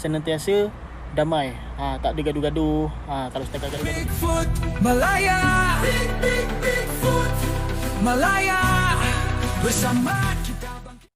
senantiasa damai. Ha, tak ada gaduh-gaduh. Ha, kalau setakat gaduh-gaduh. Bigfoot, Malaya Big, big, Bigfoot, Malaya Bersama kita bangkit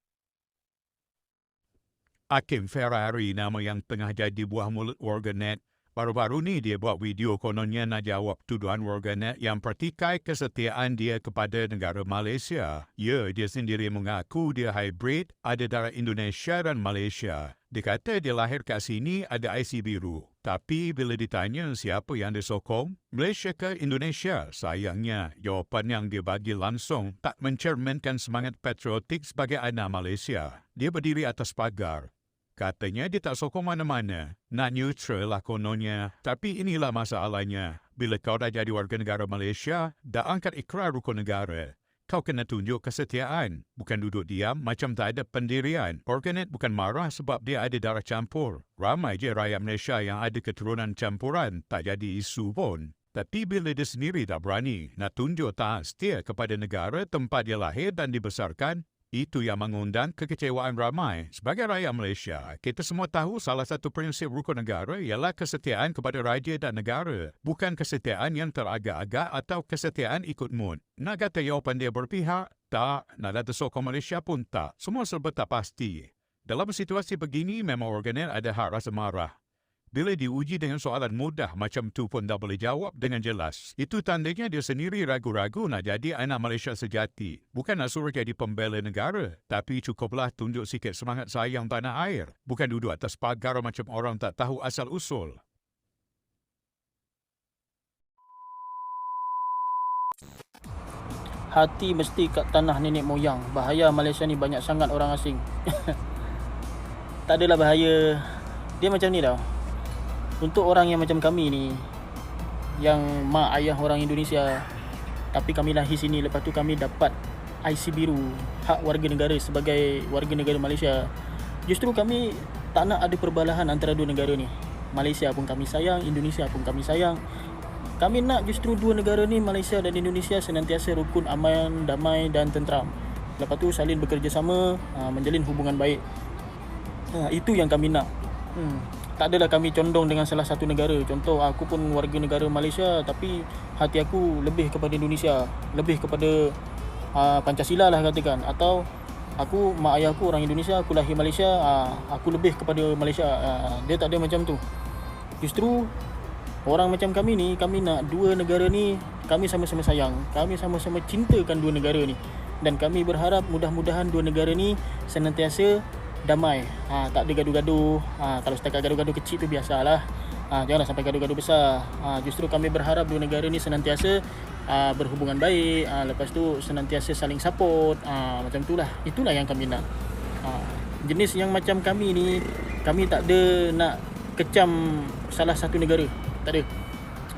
Hakim Ferrari nama yang tengah jadi buah mulut warganet. Baru-baru ni dia buat video kononnya nak jawab tuduhan warganet yang pertikai kesetiaan dia kepada negara Malaysia. Ya, dia sendiri mengaku dia hybrid, ada darah Indonesia dan Malaysia. Dia kata dia lahir kat sini ada IC biru. Tapi bila ditanya siapa yang dia sokong, Malaysia ke Indonesia, sayangnya jawapan yang dia bagi langsung tak mencerminkan semangat patriotik sebagai anak Malaysia. Dia berdiri atas pagar, Katanya dia tak sokong mana-mana. Nak neutral lah kononnya. Tapi inilah masalahnya. Bila kau dah jadi warga negara Malaysia, dah angkat ikrar rukun negara. Kau kena tunjuk kesetiaan. Bukan duduk diam macam tak ada pendirian. Organet bukan marah sebab dia ada darah campur. Ramai je rakyat Malaysia yang ada keturunan campuran. Tak jadi isu pun. Tapi bila dia sendiri tak berani nak tunjuk tak setia kepada negara tempat dia lahir dan dibesarkan, itu yang mengundang kekecewaan ramai. Sebagai rakyat Malaysia, kita semua tahu salah satu prinsip rukun negara ialah kesetiaan kepada raja dan negara. Bukan kesetiaan yang teragak-agak atau kesetiaan ikut mood. Nak kata jawapan dia berpihak? Tak. Nak kata sokong Malaysia pun tak. Semua serba tak pasti. Dalam situasi begini, memang organet ada hak rasa marah. Bila diuji dengan soalan mudah macam tu pun tak boleh jawab dengan jelas. Itu tandanya dia sendiri ragu-ragu nak jadi anak Malaysia sejati. Bukan nak suruh jadi pembela negara. Tapi cukuplah tunjuk sikit semangat sayang tanah air. Bukan duduk atas pagar macam orang tak tahu asal-usul. Hati mesti kat tanah nenek moyang. Bahaya Malaysia ni banyak sangat orang asing. tak adalah bahaya. Dia macam ni tau. Untuk orang yang macam kami ni yang mak ayah orang Indonesia tapi kami lahir sini lepas tu kami dapat IC biru hak warga negara sebagai warga negara Malaysia. Justru kami tak nak ada perbalahan antara dua negara ni. Malaysia pun kami sayang Indonesia pun kami sayang. Kami nak justru dua negara ni Malaysia dan Indonesia senantiasa rukun aman damai dan tenteram lepas tu salin bekerjasama ah, menjalin hubungan baik. Ha, itu yang kami nak. Hmm. Tak adalah kami condong dengan salah satu negara. Contoh aku pun warga negara Malaysia tapi hati aku lebih kepada Indonesia, lebih kepada uh, Pancasila lah katakan atau aku mak ayah aku orang Indonesia, aku lahir Malaysia, uh, aku lebih kepada Malaysia. Uh, dia tak ada macam tu. Justru orang macam kami ni, kami nak dua negara ni kami sama-sama sayang. Kami sama-sama cintakan dua negara ni. Dan kami berharap mudah-mudahan dua negara ni senantiasa damai. Ha, tak ada gaduh-gaduh. Ha, kalau setakat gaduh-gaduh kecil tu biasalah. Ha, janganlah sampai gaduh-gaduh besar. Ha, justru kami berharap dua negara ni senantiasa ha, berhubungan baik. Ha, lepas tu senantiasa saling support. Ha, macam itulah. Itulah yang kami nak. Ha, jenis yang macam kami ni, kami tak ada nak kecam salah satu negara. Tak ada.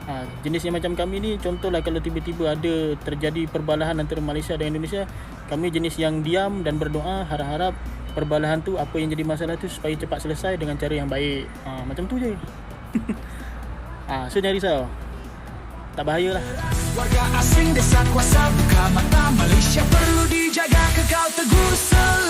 Ha, jenis yang macam kami ni contohlah kalau tiba-tiba ada terjadi perbalahan antara Malaysia dan Indonesia, kami jenis yang diam dan berdoa harap-harap perbalahan tu apa yang jadi masalah tu supaya cepat selesai dengan cara yang baik. Ha, macam tu je. ha, so jangan risau. Tak bahayalah. Warga asing desa kuasa buka mata Malaysia perlu dijaga kekal teguh selamanya